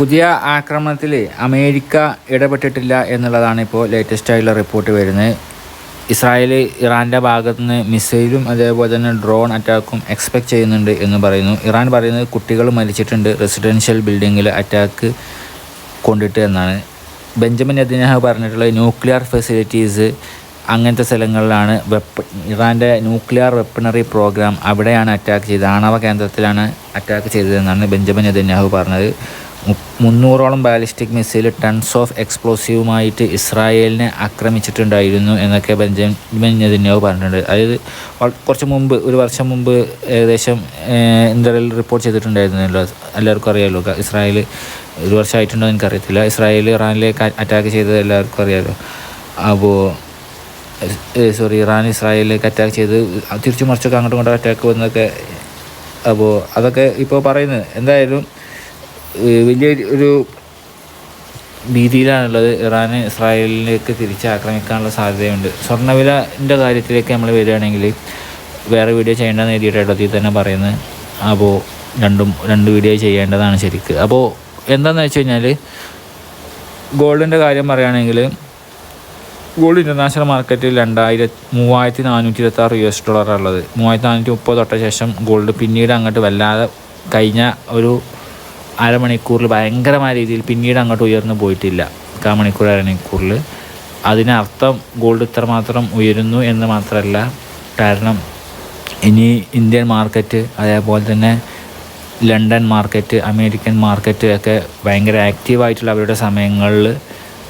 പുതിയ ആക്രമണത്തിൽ അമേരിക്ക ഇടപെട്ടിട്ടില്ല എന്നുള്ളതാണ് ഇപ്പോൾ ലേറ്റസ്റ്റ് ആയിട്ടുള്ള റിപ്പോർട്ട് വരുന്നത്. ഇസ്രായേൽ ഇറാന്റെ ഭാഗത്തു നിന്ന് മിസൈലും അതേപോലെ തന്നെ ഡ്രോൺ അറ്റാക്കും എക്സ്പെക്ട് ചെയ്യുന്നുണ്ട് എന്ന് പറയുന്നു. ഇറാൻ പറയുന്നത് കുട്ടികൾ മരിച്ചിട്ടുണ്ട് റെസിഡൻഷ്യൽ ബിൽഡിങ്ങിൽ അറ്റാക്ക് കൊണ്ടിട്ട് എന്നാണ്. ബെഞ്ചമിൻ അദ്ദേഹം പറഞ്ഞിട്ടുള്ള ന്യൂക്ലിയർ ഫെസിലിറ്റീസ് അങ്ങനത്തെ സ്ഥലങ്ങളിലാണ് വെപ്പ ഇറാന്റെ ന്യൂക്ലിയർ വെപ്പണറി പ്രോഗ്രാം അവിടെയാണ് അറ്റാക്ക് ചെയ്തത്. ആണവ കേന്ദ്രത്തിലാണ് അറ്റാക്ക് ചെയ്തതെന്നാണ് ബെഞ്ചമിൻ നെതന്യാഹു പറഞ്ഞത്. മുന്നൂറോളം ബാലിസ്റ്റിക് മിസൈൽ ടൺസ് ഓഫ് എക്സ്പ്ലോസീവുമായിട്ട് ഇസ്രായേലിനെ ആക്രമിച്ചിട്ടുണ്ടായിരുന്നു എന്നൊക്കെ ബെഞ്ചമിൻ നെതന്യാഹു പറഞ്ഞിട്ടുണ്ട്. അതായത് കുറച്ച് മുമ്പ് ഒരു വർഷം മുമ്പ് ഏകദേശം ഇന്ത്യയിൽ റിപ്പോർട്ട് ചെയ്തിട്ടുണ്ടായിരുന്നല്ലോ. എല്ലാവർക്കും അറിയാമല്ലോ ഇസ്രായേൽ ഒരു വർഷമായിട്ടുണ്ടോ എനിക്കറിയത്തില്ല. ഇസ്രായേൽ ഇറാനിലേക്ക് അറ്റാക്ക് ചെയ്തത് എല്ലാവർക്കും അറിയാമല്ലോ അപ്പോൾ സോറി ഇറാൻ ഇസ്രായേലിലേക്ക് അറ്റാക്ക് ചെയ്ത് തിരിച്ചു മറിച്ചൊക്കെ അങ്ങോട്ടും ഇങ്ങോട്ടും അറ്റാക്ക് വന്നൊക്കെ അപ്പോൾ അതൊക്കെ ഇപ്പോൾ പറയുന്നത്. എന്തായാലും വലിയ ഒരു ഭീതിയിലാണുള്ളത് ഇറാൻ ഇസ്രായേലിലേക്ക് തിരിച്ച് ആക്രമിക്കാനുള്ള സാധ്യതയുണ്ട്. സ്വർണവിലന്റെ കാര്യത്തിലേക്ക് നമ്മൾ വരികയാണെങ്കിൽ വേറെ വീഡിയോ ചെയ്യേണ്ടതെന്ന് എഴുതിയിട്ടാണ് അതിൽ തന്നെ പറയുന്നത്. അപ്പോൾ രണ്ടും രണ്ട് വീഡിയോ ചെയ്യേണ്ടതാണ് ശരിക്ക്. അപ്പോൾ എന്താണെന്ന് വെച്ച് കഴിഞ്ഞാൽ ഗോൾഡിന്റെ കാര്യം പറയുകയാണെങ്കിൽ ഗോൾഡ് ഇന്റർനാഷണൽ മാർക്കറ്റിൽ രണ്ടായിരത്തി മൂവായിരത്തി നാനൂറ്റി ഇരുപത്തി ആറ് യു എസ് ഡോളറാണ് ഉള്ളത് മൂവായിരത്തി നാനൂറ്റി മുപ്പത് തൊട്ട ശേഷം ഗോൾഡ് പിന്നീട് അങ്ങോട്ട് വല്ലാതെ കഴിഞ്ഞ ഒരു അരമണിക്കൂറിൽ ഭയങ്കരമായ രീതിയിൽ പിന്നീട് അങ്ങോട്ട് ഉയർന്നു പോയിട്ടില്ല. കാ മണിക്കൂർ അരമണിക്കൂറിൽ അതിനർത്ഥം ഗോൾഡ് ഇത്രമാത്രം ഉയരുന്നു എന്ന് മാത്രമല്ല കാരണം ഇനി ഇന്ത്യൻ മാർക്കറ്റ് അതേപോലെ തന്നെ ലണ്ടൻ മാർക്കറ്റ് അമേരിക്കൻ മാർക്കറ്റ് ഒക്കെ ഭയങ്കര ആക്റ്റീവായിട്ടുള്ള അവരുടെ സമയങ്ങളിൽ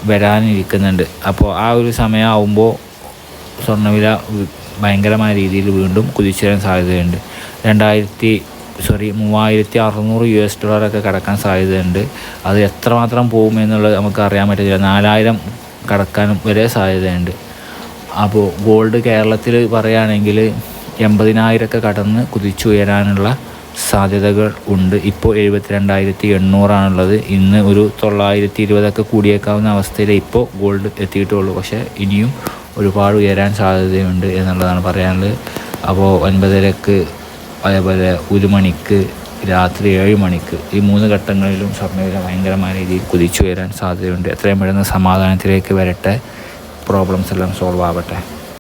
വരാനിരിക്കുന്നുണ്ട്. അപ്പോൾ ആ ഒരു സമയമാകുമ്പോൾ സ്വർണവില ഭയങ്കരമായ രീതിയിൽ വീണ്ടും കുതിച്ചുവരാൻ സാധ്യതയുണ്ട്. രണ്ടായിരത്തി സോറി മൂവായിരത്തി അറുന്നൂറ് യു എസ് ഡോളറൊക്കെ കടക്കാൻ സാധ്യതയുണ്ട്. അത് എത്രമാത്രം പോകും എന്നുള്ളത് നമുക്ക് അറിയാൻ പറ്റില്ല നാലായിരം കടക്കാനും വരെ സാധ്യതയുണ്ട്. അപ്പോൾ ഗോൾഡ് കേരളത്തിൽ പറയുകയാണെങ്കിൽ എൺപതിനായിരമൊക്കെ കടന്ന് കുതിച്ചുയരാനുള്ള സാധ്യതകൾ ഉണ്ട്. ഇപ്പോൾ എഴുപത്തിരണ്ടായിരത്തി എണ്ണൂറാണുള്ളത് ഇന്ന് ഒരു തൊള്ളായിരത്തി ഇരുപതൊക്കെ കൂടിയേക്കാവുന്ന അവസ്ഥയിൽ ഇപ്പോൾ ഗോൾഡ് എത്തിയിട്ടുള്ളൂ. പക്ഷേ ഇനിയും ഒരുപാട് ഉയരാൻ സാധ്യതയുണ്ട് എന്നുള്ളതാണ് പറയാനുള്ളത്. അപ്പോൾ ഒൻപതരക്ക് അതേപോലെ ഒരു മണിക്ക് രാത്രി ഏഴ് മണിക്ക് ഈ മൂന്ന് ഘട്ടങ്ങളിലും സ്വർണവില ഭയങ്കരമായ രീതിയിൽ കുതിച്ചു ഉയരാൻ സാധ്യതയുണ്ട്. എത്രയും പെട്ടെന്ന് സമാധാനത്തിലേക്ക് വരട്ടെ. പ്രോബ്ലംസ് എല്ലാം സോൾവ് ആവട്ടെ.